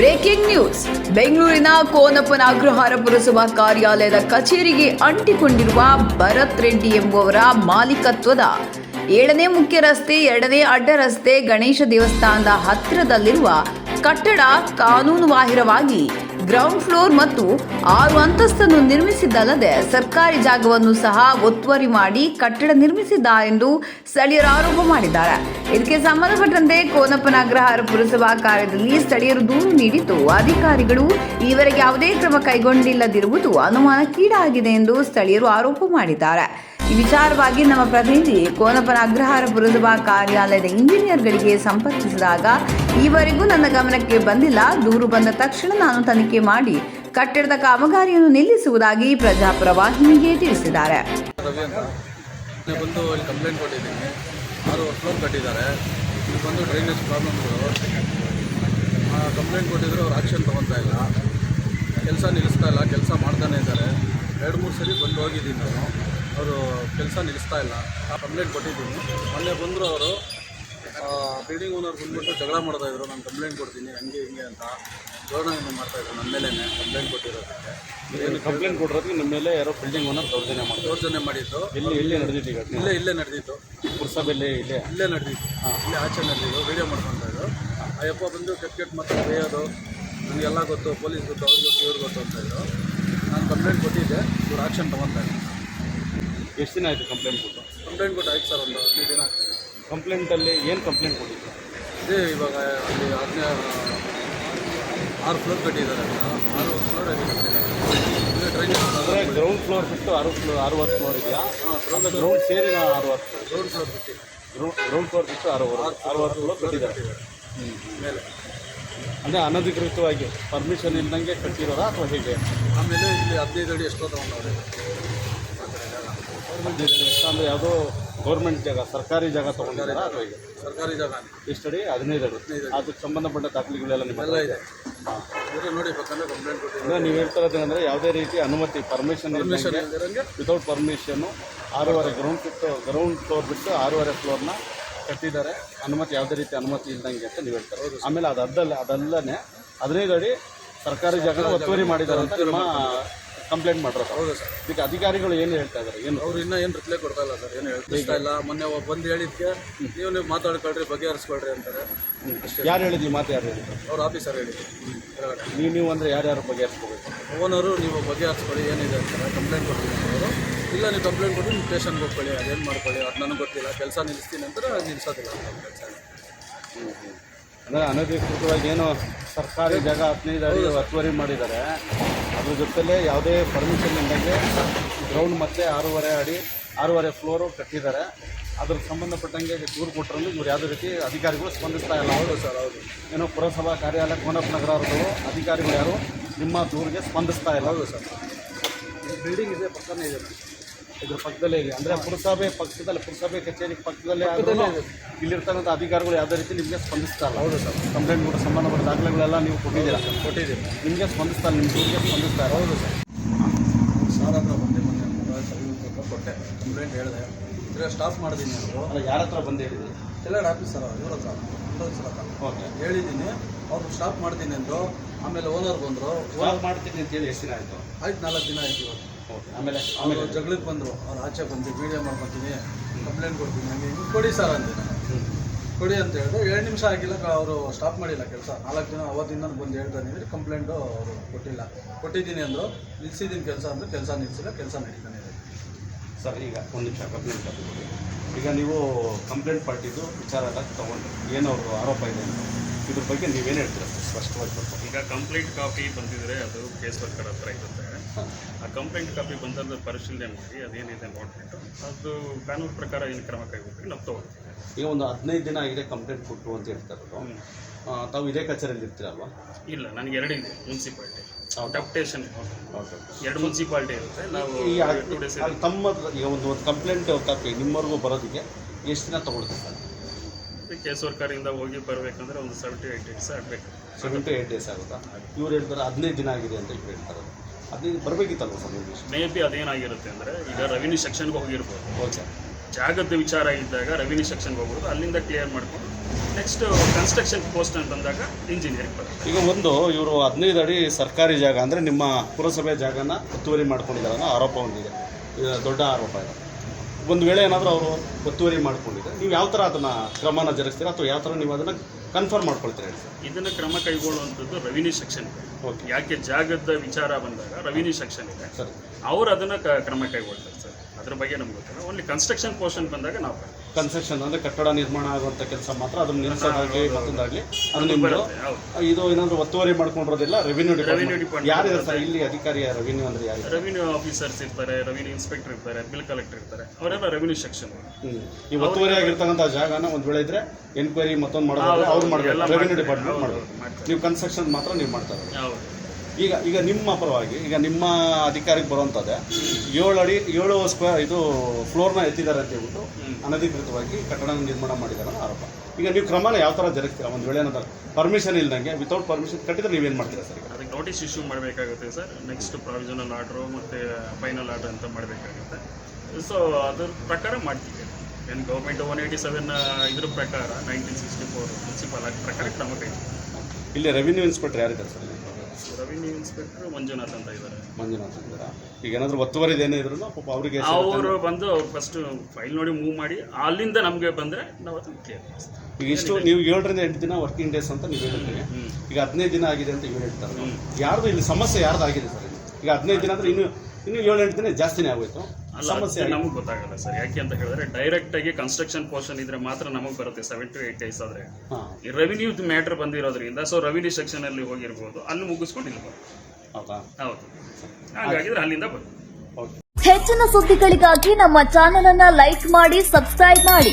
Breaking news. ಬೆಂಗಳೂರಿನ ಕೋನಪ್ಪನ ಅಗ್ರಹಾರ ಪುರಸಭಾ ಕಾರ್ಯಾಲಯದ ಕಚೇರಿಗೆ ಅಂಟಿಕೊಂಡಿರುವ ಭರತ್ ರೆಡ್ಡಿ ಎಂಬುವರ ಮಾಲೀಕತ್ವದ ಏಳನೇ ಮುಖ್ಯ ರಸ್ತೆ, ಎರಡನೇ ಅಡ್ಡ ರಸ್ತೆ ಗಣೇಶ ದೇವಸ್ಥಾನದ ಹತ್ತಿರದಲ್ಲಿರುವ ಕಟ್ಟಡ ಕಾನೂನು ಬಾಹಿರವಾಗಿ ಗ್ರೌಂಡ್ ಫ್ಲೋರ್ ಮತ್ತು ಆರು ಅಂತಸ್ತನ್ನು ನಿರ್ಮಿಸಿದ್ದಲ್ಲದೆ ಸರ್ಕಾರಿ ಜಾಗವನ್ನು ಸಹ ಒತ್ತುವರಿ ಮಾಡಿ ಕಟ್ಟಡ ನಿರ್ಮಿಸಿದ್ದ ಎಂದು ಸ್ಥಳೀಯರು ಆರೋಪ ಮಾಡಿದ್ದಾರೆ. ಇದಕ್ಕೆ ಸಂಬಂಧಪಟ್ಟಂತೆ ಕೋನಪ್ಪನ ಅಗ್ರಹಾರ ಪುರಸಭಾ ಕಾರ್ಯದಲ್ಲಿ ಸ್ಥಳೀಯರು ದೂರು ನೀಡಿದ್ದು, ಅಧಿಕಾರಿಗಳು ಈವರೆಗೆ ಯಾವುದೇ ಕ್ರಮ ಕೈಗೊಂಡಿಲ್ಲದಿರುವುದು ಅನುಮಾನಕ್ಕೀಡಾಗಿದೆ ಎಂದು ಸ್ಥಳೀಯರು ಆರೋಪ ಮಾಡಿದ್ದಾರೆ. ಈ ವಿಚಾರವಾಗಿ ನಮ್ಮ ಪ್ರತಿನಿಧಿ ಕೋನಪ್ಪನ ಅಗ್ರಹಾರ ಪುರಸಭಾ ಕಾರ್ಯಾಲಯದ ಇಂಜಿನಿಯರ್ಗಳಿಗೆ ಸಂಪರ್ಕಿಸಿದಾಗ, ಈವರೆಗೂ ನನ್ನ ಗಮನಕ್ಕೆ ಬಂದಿಲ್ಲ. ದೂರು ಬಂದ ತಕ್ಷಣ ನಾನು ತನಿಖೆ ಮಾಡಿ ಕಟ್ಟಡದ ಕಾಮಗಾರಿಯನ್ನು ನಿಲ್ಲಿಸುವುದಾಗಿ ಪ್ರಜಾಪ್ರವಾಹಿನಿಗೆ ತಿಳಿಸಿದ್ದಾರೆ. ಕಂಪ್ಲೇಂಟ್ ಕೊಟ್ಟಿದ್ದೀನಿ. ಆರು ಕೊಟ್ಟಿದ್ರು ಅವ್ರು ಆ್ಯಕ್ಷನ್ ತೊಗೊತಾ ಇಲ್ಲ. ಕೆಲಸ ನಿಲ್ಲಿಸ್ತಾ ಇಲ್ಲ. ಕೆಲಸ ಮಾಡ್ತಾನೆ ಇದ್ದಾರೆ. ಎರಡು ಮೂರು ಸರಿ ಬಂದು ಹೋಗಿದ್ದೀನಿ ನಾನು. ಅವರು ಕೆಲಸ ನಿಲ್ಲಿಸ್ತಾ ಇಲ್ಲ. ಆ ಕಂಪ್ಲೇಂಟ್ ಕೊಟ್ಟಿದ್ದೀನಿ. ಮೊನ್ನೆ ಬಂದರು ಅವರು ಬಿಲ್ಡಿಂಗ್ ಓನರ್ ಬಂದ್ಬಿಟ್ಟು ಜಗಳ ಮಾಡ್ತಾ ಇದ್ರು. ನಾನು ಕಂಪ್ಲೇಂಟ್ ಕೊಡ್ತೀನಿ ಹಂಗೆ ಹಿಂಗೆ ಅಂತ ಗೌರವ ಮಾಡ್ತಾಯಿದ್ರು ನನ್ನ ಮೇಲೇ ಕಂಪ್ಲೇಂಟ್ ಕೊಟ್ಟಿರೋದಕ್ಕೆ. ಏನು ಕಂಪ್ಲೇಂಟ್ ಕೊಟ್ಟಿರೋದಕ್ಕೆ ನಿಮ್ಮ ಮೇಲೆ ಯಾರೋ ಬಿಲ್ಡಿಂಗ್ ಓನರ್ ದೌರ್ಜನ್ಯ ಮಾಡಿ ದೌರ್ಜನ್ಯ ಮಾಡಿದ್ದು. ಇಲ್ಲಿ ಇಲ್ಲೇ ನಡೆದಿತ್ತು ಈಗ ಇಲ್ಲೇ ಇಲ್ಲೇ ನಡೆದಿತ್ತು. ಪುರಸಭೆಯಲ್ಲಿ ಇಲ್ಲೇ? ಇಲ್ಲೇ ನಡೆದಿತ್ತು. ಇಲ್ಲೇ ಆಚೆ ನಡೆದಿದ್ದು ವಿಡಿಯೋ ಮಾಡ್ಕೊತಾ ಇದ್ರು. ಅಯ್ಯಪ್ಪ ಬಂದು ಕೆಟ್ಟ ಕೆಟ್ಟ ಮಾತ್ರ ಬೇಯೋದು ನನಗೆಲ್ಲ ಗೊತ್ತು ಪೊಲೀಸ್ ಗೊತ್ತು ಅವ್ರಿಗೆ ಗೊತ್ತು ಇವ್ರು ಗೊತ್ತು ಅಂತ ಇದ್ರು. ನಾನು ಕಂಪ್ಲೇಂಟ್ ಕೊಟ್ಟಿದ್ದೆ ಇವ್ರು ಆಕ್ಷನ್ ತೊಗೊತಾ ಇದ್ದಾರೆ ಎಷ್ಟು ದಿನ ಆಯಿತು ಕಂಪ್ಲೇಂಟ್ ಕೊಟ್ಟು? ಕಂಪ್ಲೇಂಟ್ ಕೊಟ್ಟು ಆಯ್ತು ಸರ್ ಒಂದು ಹದಿನೈದು ದಿನ ಆಗ್ತದೆ ಕಂಪ್ಲೇಂಟಲ್ಲಿ ಏನು ಕಂಪ್ಲೇಂಟ್ ಕೊಟ್ಟಿದ್ರು ಇದೇ ಇವಾಗ ಅಲ್ಲಿ ಹದಿನೈದು ಆರು ಫ್ಲೋರ್ ಕಟ್ಟಿದ್ದಾರೆ ಆರು ಫ್ಲೋರ್ ಅಂದರೆ ಗ್ರೌಂಡ್ ಫ್ಲೋರ್ ಬಿಟ್ಟು ಆರು ಫ್ಲೋರ್ ಅರವತ್ತು ಫ್ಲೋರ್ ಇದೆಯಾ? ಗ್ರೌಂಡ್ ಸೇರಿ ಅರುವತ್ತು ಗ್ರೌಂಡ್ ಫ್ಲೋರ್ ಬಿಟ್ಟು. ಗ್ರೌಂಡ್ ಫ್ಲೋರ್ ಬಿಟ್ಟು ಅರವತ್ತು ಅರುವತ್ತು ಫ್ಲೋರ್ ಕಟ್ಟಿದ್ದಾರೆ. ಮೇಲೆ. ಅಂದರೆ ಅನಧಿಕೃತವಾಗಿ ಪರ್ಮಿಷನ್ ಇಲ್ದಂಗೆ ಕಟ್ಟಿರೋದಾ ಅಥವಾ ಹೇಗೆ? ಆಮೇಲೆ ಇಲ್ಲಿ ಹದಿನೈದು ಅಡಿ ಎಷ್ಟೋ ತೊಗೊಂಡವ್ರೆ. ಅಂದರೆ ಯಾವುದೋ ಗೌರ್ಮೆಂಟ್ ಜಾಗ ಸರ್ಕಾರಿ ಜಾಗ ತಗೊಂಡಿದ್ದಾರೆ ಅಥವಾ ಸರ್ಕಾರಿ ಜಾಗ. ಎಷ್ಟಡಿ ಹದಿನೈದು ಅಡಿ. ಅದಕ್ಕೆ ಸಂಬಂಧಪಟ್ಟ ದಾಖಲೆಗಳೆಲ್ಲ ನಿಮ್ಮ ಎಲ್ಲ ಇದೆ. ನೋಡಿ ಬೇಕಂದ್ರೆ ಕಂಪ್ಲೇಂಟ್ ನೀವು ಹೇಳ್ತಾ ಇರೋದೇನೆಂದರೆ ಯಾವುದೇ ರೀತಿ ಅನುಮತಿ ಪರ್ಮಿಷನ್ ವಿತೌಟ್ ಪರ್ಮಿಷನ್ನು ಆರೂವರೆ ಗ್ರೌಂಡ್ ಬಿಟ್ಟು ಗ್ರೌಂಡ್ ಫ್ಲೋರ್ ಬಿಟ್ಟು ಆರೂವರೆ ಫ್ಲೋರ್ನ ಕಟ್ಟಿದ್ದಾರೆ. ಅನುಮತಿ ಯಾವುದೇ ರೀತಿ ಅನುಮತಿ ಇಲ್ದಂಗೆ ಅಂತ ನೀವು ಹೇಳ್ತಾರೆ ಆಮೇಲೆ ಅದು ಅದಲ್ಲ ಅದಲ್ಲೇ ಹದಿನೈದು ಅಡಿ ಸರ್ಕಾರಿ ಜಾಗ ಒತ್ತುವರಿ ಮಾಡಿದ್ದಾರೆ ಅಂತ ನಿಮ್ಮ ಕಂಪ್ಲೇಂಟ್ ಮಾಡಿರೋದು ಹೌದು ಸರ್. ಇದಕ್ಕೆ ಅಧಿಕಾರಿಗಳು ಏನು ಹೇಳ್ತಾ ಇದ್ದಾರೆ ಏನು? ಅವ್ರು ಇನ್ನೂ ಏನು ರಿಪ್ಲೈ ಕೊಡ್ತಾ ಇಲ್ಲ ಸರ್. ಏನು ಹೇಳ್ತಾ ಇಲ್ಲ. ಮೊನ್ನೆ ಒಬ್ಬ ಬಂದು ಹೇಳಿದ್ಕೆ ನೀವು ನೀವು ಮಾತಾಡ್ಕೊಳ್ರಿ ಬಗೆಹರಿಸ್ಕೊಳ್ರಿ ಅಂತಾರೆ. ಅಷ್ಟೇ ಯಾರು ಹೇಳಿದ್ವಿ ಮಾತು ಯಾರು ಹೇಳಿದ್ರು? ಅವ್ರ ಆಫೀಸರ್ ಹೇಳಿದ್ರು. ಕೆಳಗಡೆ. ನೀವು ನೀವು ಅಂದರೆ ಯಾರ್ಯಾರು ಬಗೆಹರಿಸ್ಕೋಬೇಕು? ಓನರು ನೀವು ಬಗೆಹರಿಸ್ಕೊಳ್ಳಿ ಏನಿದೆ ಅಂತಾರೆ. ಕಂಪ್ಲೇಂಟ್ ಕೊಡ್ತೀನಿ ಅವರು. ಇಲ್ಲ ನೀವು ಕಂಪ್ಲೇಂಟ್ ಕೊಟ್ಟು ನೀವು ಸ್ಟೇಷನ್ಗೆ ಹೋಗ್ಕೊಳ್ಳಿ ಅದೇನು ಮಾಡ್ಕೊಳ್ಳಿ ಅದು ನನಗೆ ಗೊತ್ತಿಲ್ಲ ಕೆಲಸ ನಿಲ್ಲಿಸ್ತೀನಿ ಅಂತಾರೆ ನಿಲ್ಲಿಸೋದಿಲ್ಲ ಕೆಲಸ. ಅಂದರೆ ಅನಧಿಕೃತವಾಗಿ ಏನು ಸರ್ಕಾರಿ ಜಾಗ ಹದಿನೈದು ಅಡಿ ಒತ್ತುವರಿ ಮಾಡಿದ್ದಾರೆ. ಅದ್ರ ಜೊತೆಲೇ ಯಾವುದೇ ಪರ್ಮಿಷನ್ ಇಲ್ಲದಂಗೆ ಗ್ರೌಂಡ್ ಮತ್ತೆ ಆರೂವರೆ ಅಡಿ ಆರೂವರೆ ಫ್ಲೋರು ಕಟ್ಟಿದ್ದಾರೆ. ಅದ್ರ ಸಂಬಂಧಪಟ್ಟಂಗೆ ದೂರು ಕೊಟ್ಟರೂ ಇವ್ರು ಯಾವುದೇ ರೀತಿ ಅಧಿಕಾರಿಗಳು ಸ್ಪಂದಿಸ್ತಾ ಇಲ್ಲ. ಹೌದು ಸರ್ ಹೌದು. ಏನೋ ಪುರಸಭಾ ಕಾರ್ಯಾಲಯ ಕೋನಪ್ಪ ನಗರದವರು ಅಧಿಕಾರಿಗಳು ಯಾರು ನಿಮ್ಮ ದೂರಿಗೆ ಸ್ಪಂದಿಸ್ತಾ ಇಲ್ಲ. ಹೌದು ಸರ್. ಬಿಲ್ಡಿಂಗ್ ಇದೆ ಪಕ್ಕನೇ ಇದೆ. ಇದ್ರ ಪಕ್ಕದಲ್ಲೇ ಇದೆ. ಅಂದರೆ ಪುರಸಭೆ ಪಕ್ಕದಲ್ಲಿ ಪುರಸಭೆ ಕಚೇರಿ ಪಕ್ಕದಲ್ಲೇ ಆದ್ರೂ ಇಲ್ಲಿರ್ತಕ್ಕಂಥ ಅಧಿಕಾರಿಗಳು ಯಾವುದೇ ರೀತಿ ನಿಮಗೆ ಸ್ಪಂದಿಸ್ತಾ ಇಲ್ಲ. ಹೌದು ಸರ್. ಕಂಪ್ಲೇಂಟ್ ಕೂಡ ಸಂಬಂಧಪಟ್ಟ ದಾಖಲೆಗಳೆಲ್ಲ ನೀವು ಕೊಟ್ಟಿದ್ದೀರಾ? ಕೊಟ್ಟಿದ್ದೀವಿ. ನಿಮಗೆ ಸ್ಪಂದಿಸ್ತಾ ಇಲ್ಲ ನಿಮ್ಮ ದೂರಿಗೆ ಸ್ಪಂದಿಸ್ತಾರೆ ಹೌದು ಸರ್. ಸಾರ್ ಹತ್ರ ಬಂದೆ ಮೊನ್ನೆ ಮೊಬೈಲ್ ಸರ್ವಿಸ್ ಕೊಟ್ಟೆ. ಕಂಪ್ಲೇಂಟ್ ಹೇಳಿದೆ. ಇದ್ರೆ ಸ್ಟಾಪ್ ಮಾಡಿದ್ದೀನಿ ನಾನು. ಅಲ್ಲ ಯಾರ ಹತ್ರ ಬಂದು ಹೇಳಿದ್ದೀನಿ ಎಲ್ಲ ಸರ್ ಇವ್ರ ಹತ್ರ. ಸರ್ ಹತ್ರ ಓಕೆ. ಹೇಳಿದ್ದೀನಿ ಅವ್ರು ಸ್ಟಾಪ್ ಮಾಡ್ತೀನಿ ಅಂದರು. ಆಮೇಲೆ ಓನರ್ ಬಂದರು. ಓನರ್ ಮಾಡ್ತೀನಿ ಅಂತೇಳಿ ಎಷ್ಟು ದಿನ ಆಯಿತು? ಆಯ್ತು ನಾಲ್ಕು ದಿನ ಆಯ್ತು ಇವತ್ತು. ಆಮೇಲೆ ಅವರು ಜಗಳಕ್ಕೆ ಬಂದರು ಅವ್ರು ಆಚೆ ಬಂದು ವೀಡಿಯೋ ಮಾಡ್ಕೊತೀನಿ ಕಂಪ್ಲೇಂಟ್ ಕೊಡ್ತೀನಿ ನನಗೆ ಹಿಂಗೆ ಕೊಡಿ ಸರ್ ಅಂದೆ ಕೊಡಿ ಅಂತ ಹೇಳಿದ್ರು ಎರಡು ನಿಮಿಷ ಆಗಿಲ್ಲ ಅವರು ಸ್ಟಾಪ್ ಮಾಡಿಲ್ಲ ಕೆಲಸ. ನಾಲ್ಕು ದಿನ ಅವತ್ತಿಂದ ಬಂದು ಹೇಳ್ತಾ ಇದ್ದೀವಿ ಕಂಪ್ಲೇಂಟು ಅವರು ಕೊಟ್ಟಿಲ್ಲ. ಕೊಟ್ಟಿದ್ದೀನಿ ಅಂದರು ನಿಲ್ಸಿದ್ದೀನಿ ಕೆಲಸ ಅಂದ್ರೆ ಕೆಲಸ ನಿಲ್ಲಿಸಿಲ್ಲ ಕೆಲಸ ನಡೀತಾನೆ ಇದೆ. ಸರ್ ಈಗ ಒಂದು ನಿಮಿಷ ಕಂಪ್ಲೇಂಟ್ ಕೊಡಿ. ಈಗ ನೀವು ಕಂಪ್ಲೇಂಟ್ ಪಾರ್ಟಿದು ವಿಚಾರ ಎಲ್ಲ ತೊಗೊಂಡ್ರಿ ಏನು ಅವರು ಆರೋಪ ಇದೆ ಅಂತ ಇದ್ರ ಬಗ್ಗೆ ನೀವೇನು ಹೇಳ್ತೀರಾ? ಸ್ಪಷ್ಟವಾಗಿ ಸ್ವಲ್ಪ ಈಗ ಕಂಪ್ಲೇಂಟ್ ಕಾಪಿ ಬಂದಿದ್ರೆ ಅದು ಕೇಸ್ ವರ್ಕರ್ ಹತ್ರ ಇರುತ್ತೆ. ಆ ಕಂಪ್ಲೇಂಟ್ ಕಾಪಿ ಬಂದದ್ದು ಪರಿಶೀಲನೆ ಮಾಡಿ ಅದೇನಿದೆ ನೋಡ್ಬಿಟ್ಟು ಅದು ಕಾನೂನು ಪ್ರಕಾರ ಏನು ಕ್ರಮ ಕೈಗೊಳ್ತೀವಿ ನಾವು ತೊಗೊಳ್ತೀವಿ. ಈಗ ಒಂದು ಹದಿನೈದು ದಿನ ಆಗಿದೆ ಕಂಪ್ಲೇಂಟ್ ಕೊಟ್ಟು ಅಂತ ಹೇಳ್ತಾರೆ ತಾವು ಇದೇ ಕಚೇರಿಯಲ್ಲಿ ಇರ್ತೀರಲ್ವ? ಇಲ್ಲ ನನಗೆ ಎರಡಿದೆ ಮುನ್ಸಿಪಾಲ್ಟಿ. ಹೌದಾ? ಡೆಪ್ಟೇಷನ್ ಓಕೆ ಎರಡು ಮುನ್ಸಿಪಾಲ್ಟಿ ಇರುತ್ತೆ. ನಾವು ಟೂ ಡೇಸ್ ತಮ್ಮ ಈಗ ಒಂದು ಒಂದು ಕಂಪ್ಲೇಂಟ್ ಕಾಪಿ ನಿಮ್ಮವರೆಗೂ ಬರೋದಕ್ಕೆ ಎಷ್ಟು ದಿನ ತೊಗೊಳ್ತೀವಿ ಸರ್? ಕೇಸ್ ವರ್ಕರಿಂದ ಹೋಗಿ ಬರಬೇಕಂದ್ರೆ ಒಂದು ಸೆವೆಂಟಿ ಏಟ್ ಡೇಸ್ ಆಗಬೇಕು. ಸೆವೆನ್ ಟು ಏಟ್ ಡೇಸ್ ಆಗುತ್ತಾ? ಇವ್ರು ಹೇಳ್ತಾರೆ ಹದಿನೈದು ದಿನ ಆಗಿದೆ ಅಂತ ಇವ್ರು ಹೇಳ್ತಾರೆ. ಹದಿನೈದು ಬರಬೇಕಿತ್ತಲ್ವ ಸರ್ ನೀವು ಮೇ ಬಿ ಅದೇನಾಗಿರುತ್ತೆ ಅಂದರೆ ಈಗ ರೆವಿನ್ಯೂ ಸೆಕ್ಷನ್ಗೆ ಹೋಗಿರ್ಬೋದು. ಓಕೆ ಜಾಗದ ವಿಚಾರ ಇದ್ದಾಗ ರೆವಿನ್ಯೂ ಸೆಕ್ಷನ್ಗೆ ಹೋಗ್ಬೋದು. ಅಲ್ಲಿಂದ ಕ್ಲಿಯರ್ ಮಾಡ್ಕೊಂಡು ನೆಕ್ಸ್ಟ್ ಕನ್ಸ್ಟ್ರಕ್ಷನ್ ಪೋಸ್ಟ್ ಅಂತ ಬಂದಾಗ ಇಂಜಿನಿಯರಿಂಗ್ ಬರುತ್ತೆ ಈಗ ಒಂದು ಇವರು ಹದಿನೈದು ಅಡಿ ಸರ್ಕಾರಿ ಜಾಗ ಅಂದರೆ ನಿಮ್ಮ ಪುರಸಭೆ ಜಾಗನ ಒತ್ತುವರಿ ಮಾಡ್ಕೊಂಡಿದ್ದಾರೆ ಅನ್ನೋ ಆರೋಪ ಒಂದಿದೆ. ಇದು ದೊಡ್ಡ ಆರೋಪ ಇದೆ. ಒಂದು ವೇಳೆ ಏನಾದರೂ ಅವರು ಒತ್ತುವರಿ ಮಾಡ್ಕೊಂಡಿದ್ದಾರೆ ನೀವು ಯಾವ ಥರ ಅದನ್ನು ಕ್ರಮನ ಜರುಗಿಸ್ತೀರಾ? ಅಥವಾ ಯಾವ ಥರ ನೀವು ಅದನ್ನು ಕನ್ಫರ್ಮ್ ಮಾಡ್ಕೊಳ್ತೀರಾ ಹೇಳಿ ಸರ್? ಇದನ್ನು ಕ್ರಮ ಕೈಗೊಳ್ಳುವಂಥದ್ದು ರೆವಿನ್ಯೂ ಸೆಕ್ಷನ್ ಇದೆ. ಓಕೆ ಯಾಕೆ ಜಾಗದ ವಿಚಾರ ಬಂದಾಗ ರೆವಿನ್ಯೂ ಸೆಕ್ಷನ್ ಇದೆ. ಸರ್. ಅವ್ರು ಅದನ್ನು ಕ- ಕ್ರಮ ಕೈಗೊಳ್ತಾರೆ ಸರ್. ಅದ್ರ ಬಗ್ಗೆ ನಮ್ಗೆ ಗೊತ್ತಿಲ್ಲ. ಓನ್ಲಿ ಕನ್ಸ್ಟ್ರಕ್ಷನ್ ಪೋರ್ಷನ್ ಬಂದಾಗ ನಾವು. ಕನ್ಸ್ಟ್ರಕ್ಷನ್ ಅಂದ್ರೆ ಕಟ್ಟಡ ನಿರ್ಮಾಣ ಆಗುವಂಥ ಕೆಲಸ ಮಾತ್ರ ಅದನ್ನು ನಿಲ್ಲಿಸೋದಾಗಲಿ ಮತ್ತೊಂದಾಗಲಿ ಅದು ನಿಮ್ಮದು ಇದು ಏನಾದರೂ ಒತ್ತುವರಿ ಮಾಡ್ಕೊಂಡಿರೋದಿಲ್ಲ ರೆವಿನ್ಯೂ ಡಿಪಾರ್ಟ್ಮೆಂಟ್ ಯಾರು ಸರ್? ಇಲ್ಲಿ ಅಧಿಕಾರಿ ರೆವಿನ್ಯೂ ಅಂದ್ರೆ ಯಾರು? ರೆವಿನ್ಯೂ ಆಫೀಸರ್ಸ್ ಇರ್ತಾರೆ ರೆವಿನ್ಯೂ ಇನ್ಸ್ಪೆಕ್ಟರ್ ಇರ್ತಾರೆ ಬಿಲ್ ಕಲೆಕ್ಟರ್ ಇರ್ತಾರೆ. ಅವರೆಲ್ಲ ರೆವಿನ್ಯೂ ಸೆಕ್ಷನ್. ಈ ಒತ್ತುವರಿ ಆಗಿರ್ತಕ್ಕಂಥ ಜಾಗನ ಒಂದ್ ವೇಳೆ ಇದ್ರೆ ಎನ್ಕ್ವೈರಿ ಮತ್ತೊಂದು ಮಾಡೋದು ಅವ್ರು ಮಾಡಬೇಕು ರೆವಿನ್ಯೂ ಡಿಪಾರ್ಟ್ಮೆಂಟ್ ಮಾಡಬೇಕು ಮಾಡ್ತಾರೆ. ನೀವು ಕನ್ಸ್ಟ್ರಕ್ಷನ್ ಮಾತ್ರ ನೀವು ಮಾಡ್ತಾರೆ ಈಗ ಈಗ ನಿಮ್ಮ ಪರವಾಗಿ ಈಗ ನಿಮ್ಮ ಅಧಿಕಾರಿಗೆ ಬರುವಂಥದ್ದೇ ಏಳು ಅಡಿ ಏಳು ಸ್ಕ್ವೇರ್ ಇದು ಫ್ಲೋರ್ನ ಎತ್ತಿದ್ದಾರೆ ಅಂತ ಹೇಳ್ಬಿಟ್ಟು ಅನಧಿಕೃತವಾಗಿ ಕಟ್ಟಡ ನಿರ್ಮಾಣ ಮಾಡಿದ್ದಾರೆ ಅಂತ ಆರೋಪ. ಈಗ ನೀವು ಕ್ರಮನ ಯಾವ ಥರ ಜರುಗಿಸ್ತೀರಾ? ಒಂದು ವೇಳೆ ಏನಾದ್ರು ಪರ್ಮಿಷನ್ ಇಲ್ದಂಗೆ ವಿತೌಟ್ ಪರ್ಮಿಷನ್ ಕಟ್ಟಿದ್ರೆ ನೀವೇನು ಮಾಡ್ತೀರಾ ಸರ್ ಈಗ? ಅದಕ್ಕೆ ನೋಟಿಸ್ ಇಶ್ಯೂ ಮಾಡಬೇಕಾಗುತ್ತೆ ಸರ್. ನೆಕ್ಸ್ಟ್ ಪ್ರಾವಿಷನಲ್ ಆರ್ಡ್ರು ಮತ್ತು ಫೈನಲ್ ಆರ್ಡರ್ ಅಂತ ಮಾಡಬೇಕಾಗುತ್ತೆ. ಸೊ ಅದ್ರ ಪ್ರಕಾರ ಮಾಡ್ತೀವಿ. ಏನು ಗೌರ್ಮೆಂಟ್ ಒನ್ ಏಯ್ಟಿ ಸೆವೆನ್ ಇದ್ರ ಪ್ರಕಾರ ನೈನ್ಟೀನ್ ಸಿಕ್ಸ್ಟಿ ಫೋರ್ ಪ್ರಿನ್ಸಿಪಲ್ ಆಗಿ ಪ್ರಕಾರ ಕ್ರಮ ಕೈಗೊಳ್ಳಿ. ಇಲ್ಲಿ ರೆವಿನ್ಯೂ ಇನ್ಸ್ಪೆಕ್ಟರ್ ಯಾರಿದ್ದಾರೆ ಸರ್? ಇಲ್ಲಿ? ರೆವಿನ್ಯೂ ಇನ್ಸ್ಪೆಕ್ಟರ್ ಮಂಜುನಾಥ್ ಅಂತ ಇದ್ದಾರೆ ಮಂಜುನಾಥ್ ಇದ್ದೀರಾ ಈಗ ಏನಾದರೂ ಒತ್ತುವರಿ ಏನೇ ಇದ್ರು ಪಾಪ ಅವರಿಗೆ ಅವರು ಬಂದು ಫಸ್ಟ್ ಫೈಲ್ ನೋಡಿ ಮೂವ್ ಮಾಡಿ ಅಲ್ಲಿಂದ ನಮಗೆ ಬಂದರೆ ನಾವು ಅದನ್ನು ಕ್ಲಿಯರ್ ಈಗ ಇಷ್ಟು ನೀವು ಏಳರಿಂದ ಎಂಟು ದಿನ ವರ್ಕಿಂಗ್ ಡೇಸ್ ಅಂತ ನೀವು ಹೇಳಿದ್ರಿ ಈಗ ಹದಿನೈದು ದಿನ ಆಗಿದೆ ಅಂತ ನೀವು ಹೇಳ್ತಾರೆ. ಯಾರ್ದು ಇಲ್ಲಿ ಸಮಸ್ಯೆ ಯಾರ್ದು ಆಗಿದೆ ಸರ್ ಈಗ ಹದಿನೈದು ದಿನ ಅಂದ್ರೆ ಇನ್ನು ಇನ್ನು ಏಳು ಎಂಟು ದಿನ ಜಾಸ್ತಿನೇ ಆಗೋಯ್ತು. ಸಮಸ್ಯೆ ನಮಗೆ ಗೊತ್ತಾಗಲ್ಲ ಸರ್. ಯಾಕೆ ಅಂತ ಹೇಳಿದ್ರೆ ಡೈರೆಕ್ಟ್ ಆಗಿ ಕನ್ಸ್ಟ್ರಕ್ಷನ್ ಪೋರ್ಷನ್ ಇದ್ರೆ ಮಾತ್ರ ನಮಗೆ ಬರುತ್ತೆ ಸೆವೆನ್ ಟು ಏಟ್ ಡೇಸ್ ಆದ್ರೆ. ರೆವಿನ್ಯೂ ಮ್ಯಾಟರ್ ಬಂದಿರೋದ್ರಿಂದ ಸೊ ರೆವಿನ್ಯೂ ಸೆಕ್ಷನ್ ಅಲ್ಲಿ ಹೋಗಿರ್ಬೋದು ಅಲ್ಲಿ ಮುಗಿಸ್ಕೊಂಡು ಇಲ್ಲಿ ಹೌದಾ? ಹಾಗಾಗಿದ್ರೆ ಅಲ್ಲಿಂದ ಬರುತ್ತೆ ಓಕೆ. ಹೆಚ್ಚಿನ ಸುದ್ದಿಗಳಿಗಾಗಿ ನಮ್ಮ ಚಾನೆಲ್ ಅನ್ನ ಲೈಕ್ ಮಾಡಿ ಸಬ್ಸ್ಕ್ರೈಬ್ ಮಾಡಿ.